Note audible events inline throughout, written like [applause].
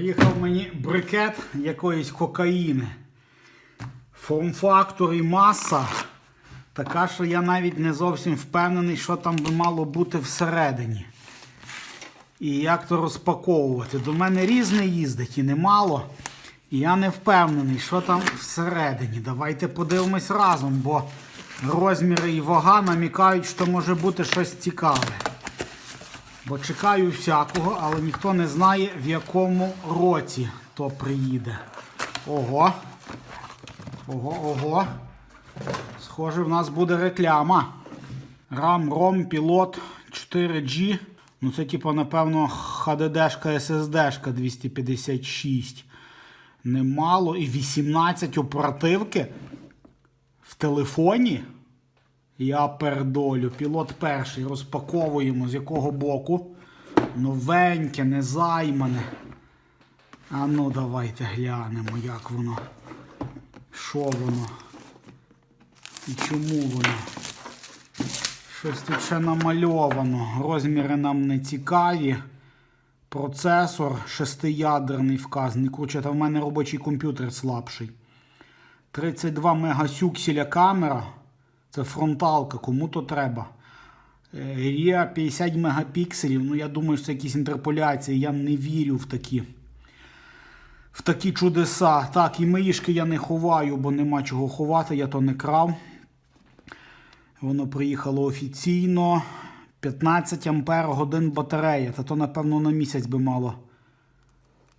Приїхав мені брикет якоїсь кокаїни. Форм-фактор і маса така, що я навіть не зовсім впевнений, що там би мало бути всередині. І як то розпаковувати. До мене різне їздить і немало. І я не впевнений, що там всередині. Давайте подивимось разом, бо розміри і вага намікають, що може бути щось цікаве. Бо чекаю всякого, але ніхто не знає, в якому році то приїде. Ого. Ого, ого. Схоже, в нас буде реклама. RAM, ROM, пілот 4G. Ну це, типу, напевно, HDD-шка, SSD-шка 256. Немало. І 18 оперативки в телефоні. Я передолю. Пілот перший. Розпаковуємо з якого боку. Новеньке, незаймане. А ну давайте глянемо, як воно. Що воно? І чому воно? Щось тут ще намальовано. Розміри нам не цікаві. Процесор шестиядерний вказаний. Короче, та в мене робочий комп'ютер слабший. 32 мегасюкселя камера. Це фронталка, кому то треба. Е, Є 50 мегапікселів. Ну, я думаю, що це якісь інтерполяції. Я не вірю в такі. В такі чудеса. Так, і мишки я не ховаю, бо нема чого ховати, я то не крав. Воно приїхало офіційно. 15 ампер годин батарея. Та то, напевно, на місяць би мало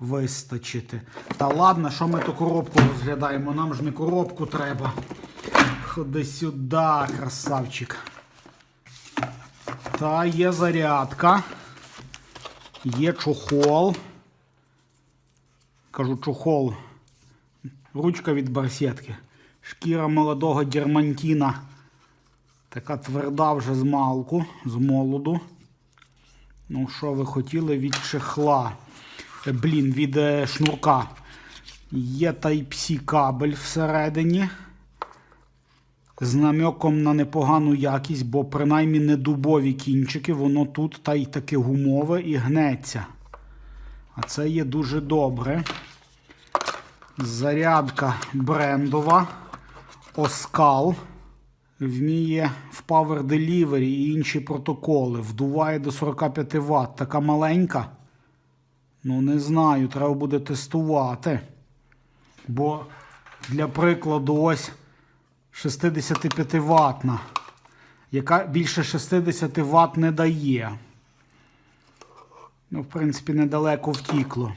вистачити. Та ладно, що ми ту коробку розглядаємо? Нам ж не коробку треба. Ходи сюди, красавчик. Та є зарядка. Є чохол. Кажу, чохол. Ручка від барсетки. Шкіра молодого дермантіна. Така тверда вже з малку, з молоду. Ну, що ви хотіли від чехла? Е, Блін, від е, шнурка. Є Type-C кабель всередині. З намеком на непогану якість, бо принаймні не дубові кінчики, воно тут та й таке гумове і гнеться. А це є дуже добре. Зарядка брендова. Оскал. Вміє в Power Delivery і інші протоколи. Вдуває до 45 Вт. Така маленька. Ну, не знаю, треба буде тестувати. Бо, для прикладу, ось 65 ватна, яка більше 60 Вт не дає. Ну, в принципі, недалеко втікло.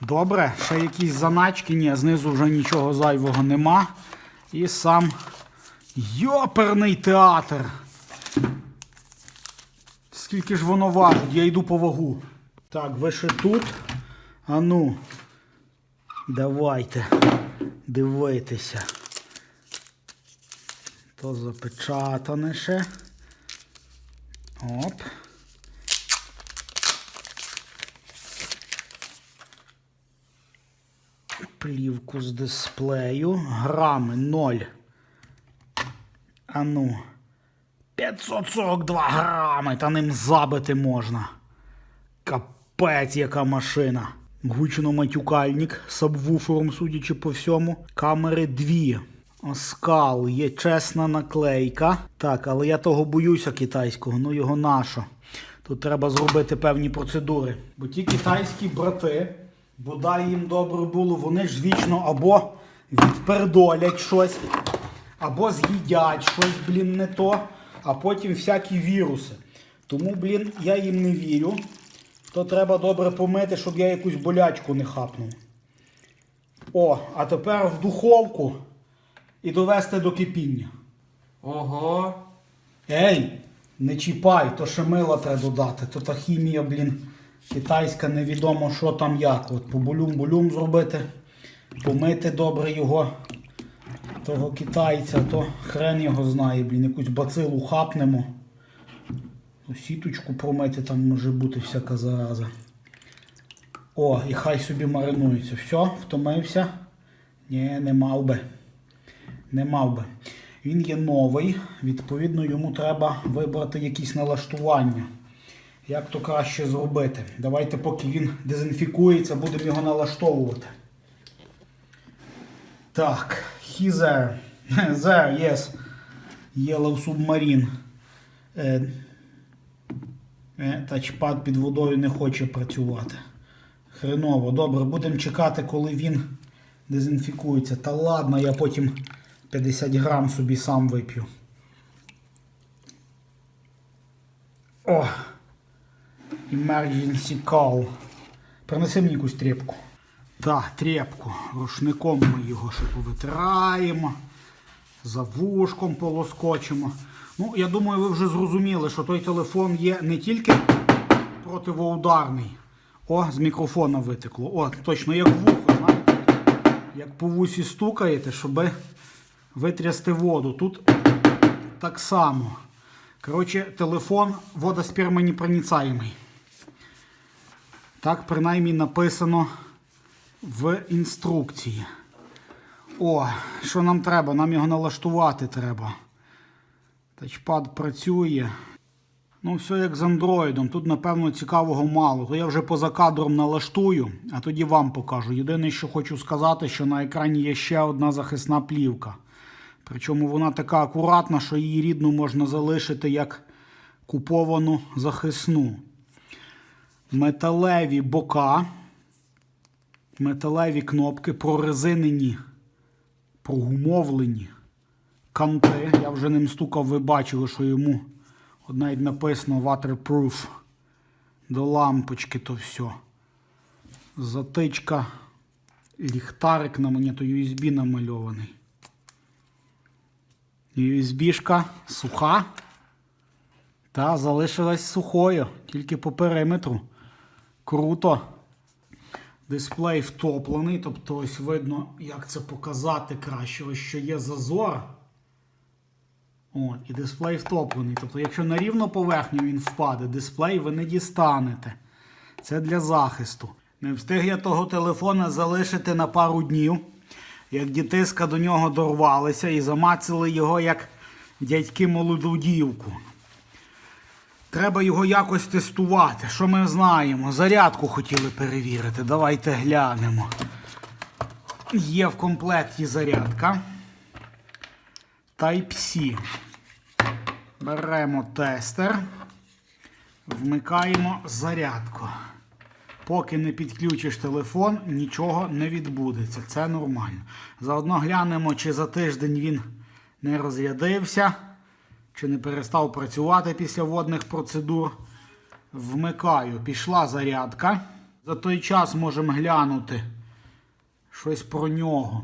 Добре, ще якісь заначки, ні, знизу вже нічого зайвого нема. І сам йоперний театр. Скільки ж воно важить? Я йду по вагу. Так, ви ще тут. А ну, давайте дивитися. То запечатане ще. Оп. Плівку з дисплею. Грами 0. А ну. 542 грами, та ним забити можна. Капець, яка машина. Гучно матюкальник з сабвуфером, судячи по всьому. Камери дві. Оскал, є чесна наклейка. Так, але я того боюся китайського, ну його нашо. Тут треба зробити певні процедури. Бо ті китайські брати, бодай їм добре було, вони ж вічно або відпердолять щось, або з'їдять щось, блін, не то, а потім всякі віруси. Тому, блін, я їм не вірю. То треба добре помити, щоб я якусь болячку не хапнув. О, а тепер в духовку і довести до кипіння. Ого. Ей, не чіпай, то ще мила треба додати. То та хімія, блін, китайська, невідомо що там як. От по булюм-булюм зробити, помити добре його, того китайця, то хрен його знає, блін, якусь бацилу хапнемо. Сіточку промити там може бути всяка зараза. О, і хай собі маринується. Все, втомився? Ні, не мав би. Не мав би. Він є новий, відповідно, йому треба вибрати якісь налаштування. Як то краще зробити? Давайте, поки він дезінфікується, будемо його налаштовувати. Так, he there. [laughs] There, yes. Yellow Submarine. Е, е, тачпад під водою не хоче працювати. Хреново. Добре, будемо чекати, коли він дезінфікується. Та ладно, я потім 50 грам собі сам вип'ю. О! Emergency call. Принеси мені якусь тряпку. Так, тряпку. Рушником ми його ще повитираємо. За вушком полоскочимо. Ну, я думаю, ви вже зрозуміли, що той телефон є не тільки противоударний. О, з мікрофона витекло. О, точно як вухо, знаєте? Як по вусі стукаєте, щоб витрясти воду. Тут так само. Коротше, телефон водоспермонепроницаємий. Так, принаймні написано в інструкції. О, що нам треба? Нам його налаштувати треба. Тачпад працює. Ну, все як з андроїдом. Тут, напевно, цікавого мало. То я вже поза кадром налаштую, а тоді вам покажу. Єдине, що хочу сказати, що на екрані є ще одна захисна плівка. Причому вона така акуратна, що її рідну можна залишити як куповану захисну. Металеві бока, металеві кнопки, прорезинені, прогумовлені канти. Я вже ним стукав, ви бачили, що йому от навіть написано waterproof. До лампочки то все. Затичка, ліхтарик на мені, то USB намальований. USB-шка суха. Та залишилась сухою, тільки по периметру. Круто. Дисплей втоплений, тобто ось видно, як це показати краще. Ось що є зазор. От, і дисплей втоплений. Тобто, якщо на рівну поверхню він впаде, дисплей ви не дістанете. Це для захисту. Не встиг я того телефона залишити на пару днів, як дітиска до нього дорвалися і замацали його як дядьки молоду дівку. Треба його якось тестувати. Що ми знаємо? Зарядку хотіли перевірити. Давайте глянемо. Є в комплекті зарядка. Type-C. Беремо тестер, вмикаємо зарядку. Поки не підключиш телефон, нічого не відбудеться. Це нормально. Заодно глянемо, чи за тиждень він не розрядився, чи не перестав працювати після водних процедур. Вмикаю, пішла зарядка. За той час можемо глянути щось про нього.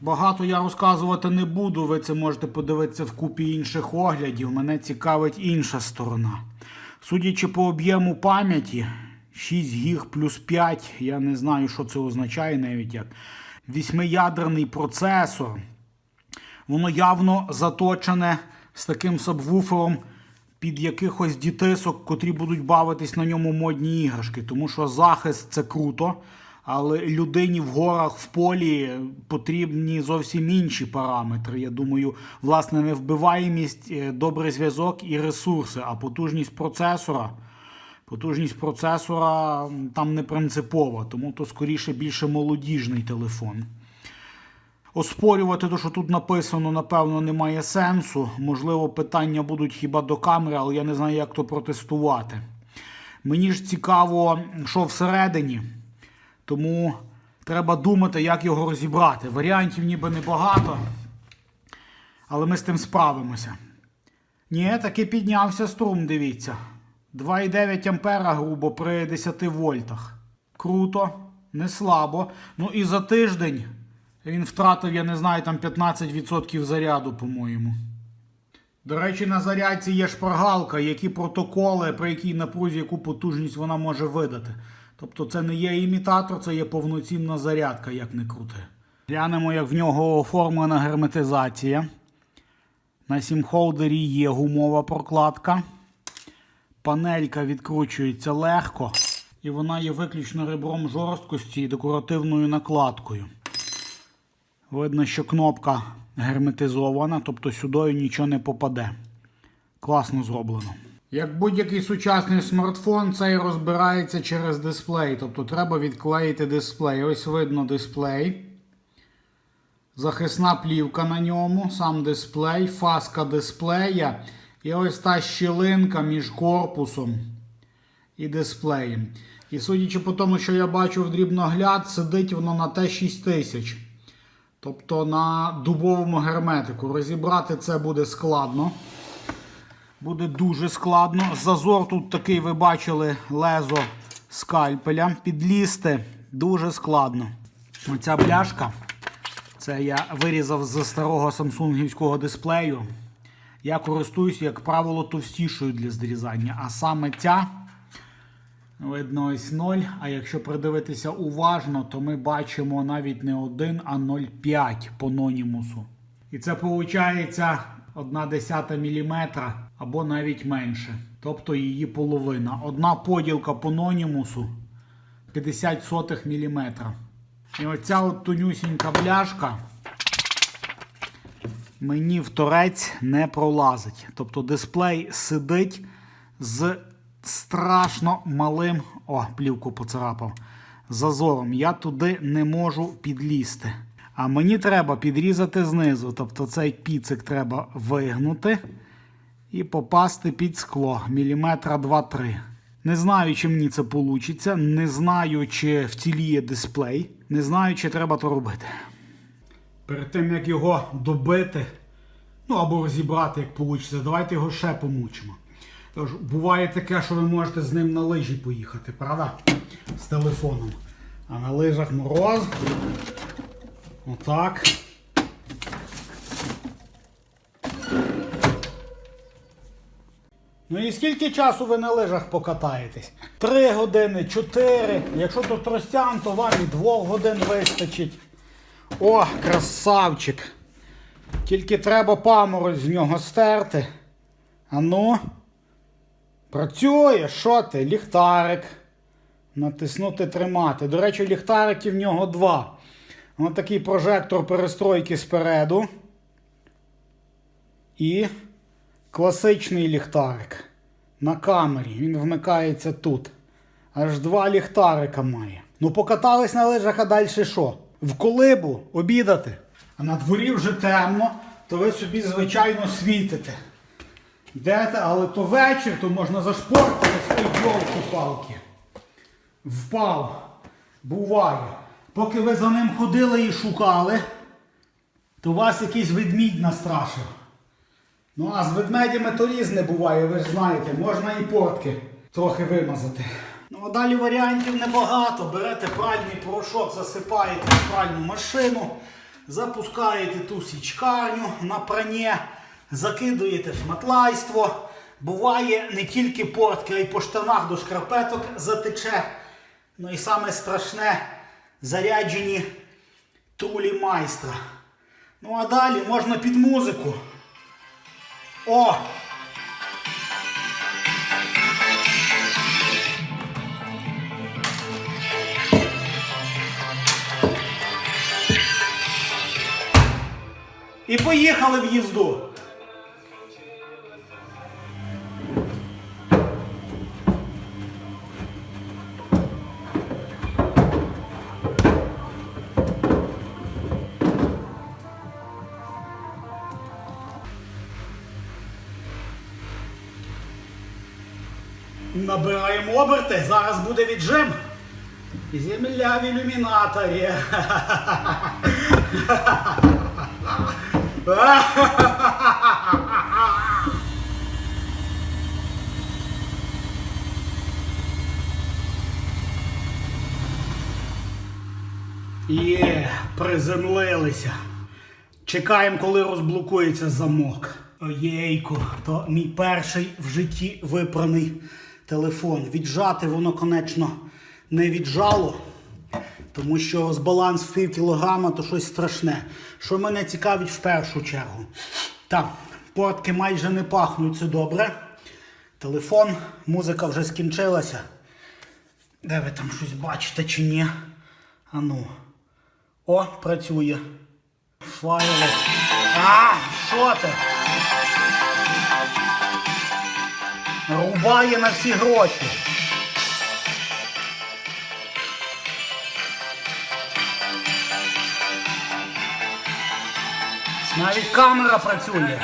Багато я розказувати не буду, ви це можете подивитися в купі інших оглядів. Мене цікавить інша сторона. Судячи по об'єму пам'яті, 6 гіг плюс 5, я не знаю, що це означає навіть як. Вісьмиядерний процесор. Воно явно заточене з таким сабвуфером під якихось дітисок, котрі будуть бавитись на ньому модні іграшки. Тому що захист це круто. Але людині в горах в полі потрібні зовсім інші параметри. Я думаю, власне, не вбиваємість, е, добрий зв'язок і ресурси, а потужність процесора. Потужність процесора там не принципова, тому то скоріше більше молодіжний телефон. Оспорювати те, що тут написано, напевно, немає сенсу. Можливо, питання будуть хіба до камери, але я не знаю, як то протестувати. Мені ж цікаво, що всередині. Тому треба думати, як його розібрати. Варіантів ніби небагато, але ми з тим справимося. Ні, таки піднявся струм, дивіться. 2,9 ампера грубо при 10 вольтах. Круто, не слабо. Ну і за тиждень він втратив, я не знаю, там 15% заряду, по-моєму. До речі, на зарядці є шпаргалка, які протоколи, при якій напрузі, яку потужність вона може видати. Тобто це не є імітатор, це є повноцінна зарядка, як не крути. Глянемо, як в нього оформлена герметизація. На сім-холдері є гумова прокладка. Панелька відкручується легко. І вона є виключно ребром жорсткості і декоративною накладкою. Видно, що кнопка герметизована, тобто сюди нічого не попаде. Класно зроблено. Як будь-який сучасний смартфон, цей розбирається через дисплей. Тобто треба відклеїти дисплей. Ось видно дисплей. Захисна плівка на ньому, сам дисплей, фаска дисплея. І ось та щілинка між корпусом і дисплеєм. І судячи по тому, що я бачу в дрібногляд, сидить воно на Т6000. Тобто на дубовому герметику. Розібрати це буде складно. Буде дуже складно. Зазор тут такий, ви бачили, лезо скальпеля. Підлізти дуже складно. Оця бляшка. Це я вирізав з старого самсунгівського дисплею. Я користуюсь, як правило, товстішою для зрізання. А саме ця, видно, ось 0. А якщо придивитися уважно, то ми бачимо навіть не 1, а 0,5 по нонімусу. І це виходить 1 десята міліметра або навіть менше. Тобто її половина. Одна поділка по нонімусу 50 сотих міліметра. І оця от тонюсінька бляшка мені в торець не пролазить. Тобто дисплей сидить з страшно малим. О, плівку поцарапав. Зазором. Я туди не можу підлізти. А мені треба підрізати знизу. Тобто цей піцик треба вигнути і попасти під скло міліметра 2-3. Не знаю, чи мені це вийде. Не знаю, чи вціліє дисплей. Не знаю, чи треба то робити. Перед тим, як його добити, ну або розібрати, як вийде, давайте його ще помучимо. Тож, буває таке, що ви можете з ним на лижі поїхати, правда? З телефоном. А на лижах мороз. Отак. Ну і скільки часу ви на лижах покатаєтесь? Три години, чотири. Якщо тут тростян, то вам і двох годин вистачить. О, красавчик. Тільки треба паморозь з нього стерти. А ну. Працює, що ти? Ліхтарик. Натиснути тримати. До речі, ліхтариків в нього два. Ось такий прожектор перестройки спереду. І класичний ліхтарик. На камері. Він вмикається тут. Аж два ліхтарика має. Ну, покатались на лижах, а далі що? В колибу обідати. А на дворі вже темно, то ви собі, звичайно, світите. Йдете, але то вечір, то можна зашпортитись ой, йолки-палки. Впав. Буває. Поки ви за ним ходили і шукали, то вас якийсь ведмідь настрашив. Ну, а з ведмедями то різне буває, ви ж знаєте, можна і портки трохи вимазати. Ну, а далі варіантів небагато. Берете пральний порошок, засипаєте в пральну машину, запускаєте ту січкарню на прання, закидуєте шматлайство. Буває не тільки портки, а й по штанах до шкарпеток затече. Ну і саме страшне заряджені трулі майстра. Ну а далі можна під музику. О! І поїхали в їзду. Набираємо оберти, зараз буде віджим. Земля в ілюмінаторі. [laughs] Є, приземлилися. Чекаємо, коли розблокується замок. Оєйку, то мій перший в житті випраний телефон. Віджати воно, конечно, не віджало, тому що розбаланс в пів кілограма то щось страшне. Що мене цікавить в першу чергу. Так, портки майже не пахнуть, це добре. Телефон, музика вже скінчилася. Де ви там щось бачите чи ні? Ану. О, працює. Файли. А, що ти? Рубає на всі гроші. Навіть камера працює.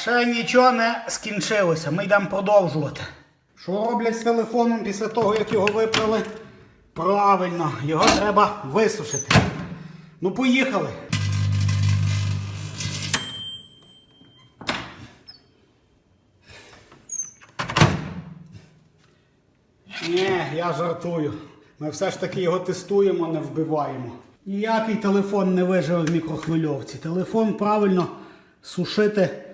Ще нічого не скінчилося. Ми йдемо продовжувати. Що роблять з телефоном після того, як його випрали? Правильно, його треба висушити. Ну, поїхали. Ні, я жартую. Ми все ж таки його тестуємо, не вбиваємо. Ніякий телефон не виживе в мікрохвильовці. Телефон правильно сушити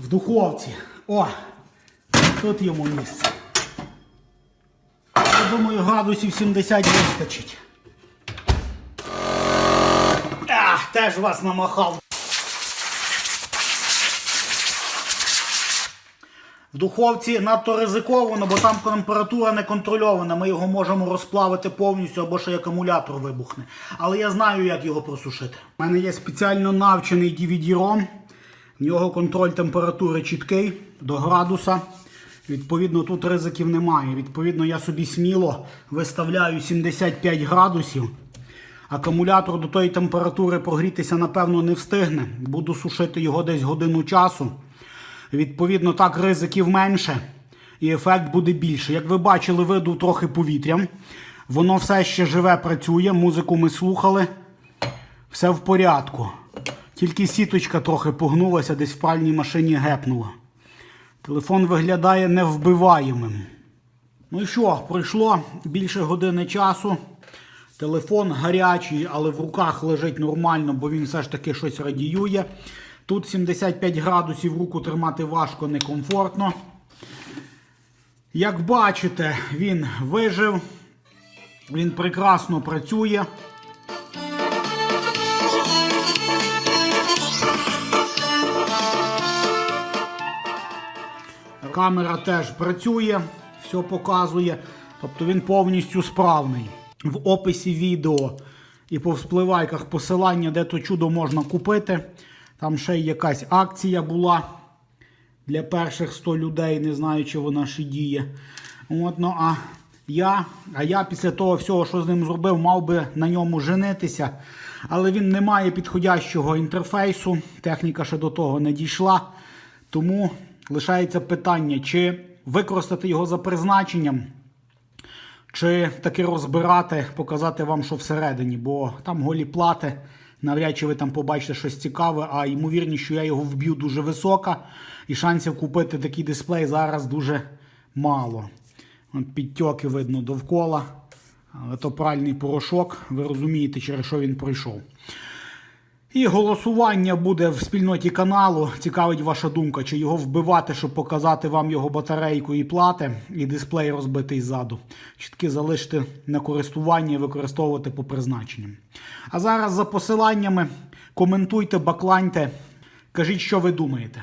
в духовці. О! Тут йому місце. Я думаю, градусів 70 вистачить. Ах, теж вас намахав. В духовці надто ризиковано, бо там температура не контрольована. Ми його можемо розплавити повністю або ще й акумулятор вибухне. Але я знаю, як його просушити. У мене є спеціально навчений DVD-ROM. В нього контроль температури чіткий до градуса. Відповідно, тут ризиків немає. Відповідно, я собі сміло виставляю 75 градусів. Акумулятор до тої температури прогрітися, напевно, не встигне. Буду сушити його десь годину часу. Відповідно, так ризиків менше і ефект буде більше. Як ви бачили, видув трохи повітрям. Воно все ще живе, працює. Музику ми слухали. Все в порядку. Тільки сіточка трохи погнулася, десь в пральній машині гепнула. Телефон виглядає невбиваємим. Ну що, пройшло більше години часу. Телефон гарячий, але в руках лежить нормально, бо він все ж таки щось радіює. Тут 75 градусів руку тримати важко, некомфортно. Як бачите, він вижив, він прекрасно працює. Камера теж працює, все показує. Тобто він повністю справний. В описі відео і по вспливайках посилання, де то чудо можна купити. Там ще якась акція була для перших 100 людей, не знаю, чи вона ще діє. От, ну, а я, а я після того всього, що з ним зробив, мав би на ньому женитися. Але він не має підходящого інтерфейсу. Техніка ще до того не дійшла. Тому лишається питання, чи використати його за призначенням, чи таки розбирати, показати вам, що всередині, бо там голі плати. Навряд чи ви там побачите щось цікаве, а ймовірність, що я його вб'ю дуже висока, і шансів купити такий дисплей зараз дуже мало. От підтьоки видно довкола. Але то пральний порошок, ви розумієте, через що він пройшов. І голосування буде в спільноті каналу. Цікавить ваша думка, чи його вбивати, щоб показати вам його батарейку і плати, і дисплей розбитий ззаду. Чи таки залишити на користування і використовувати по призначенням. А зараз за посиланнями коментуйте, бакланьте, кажіть, що ви думаєте.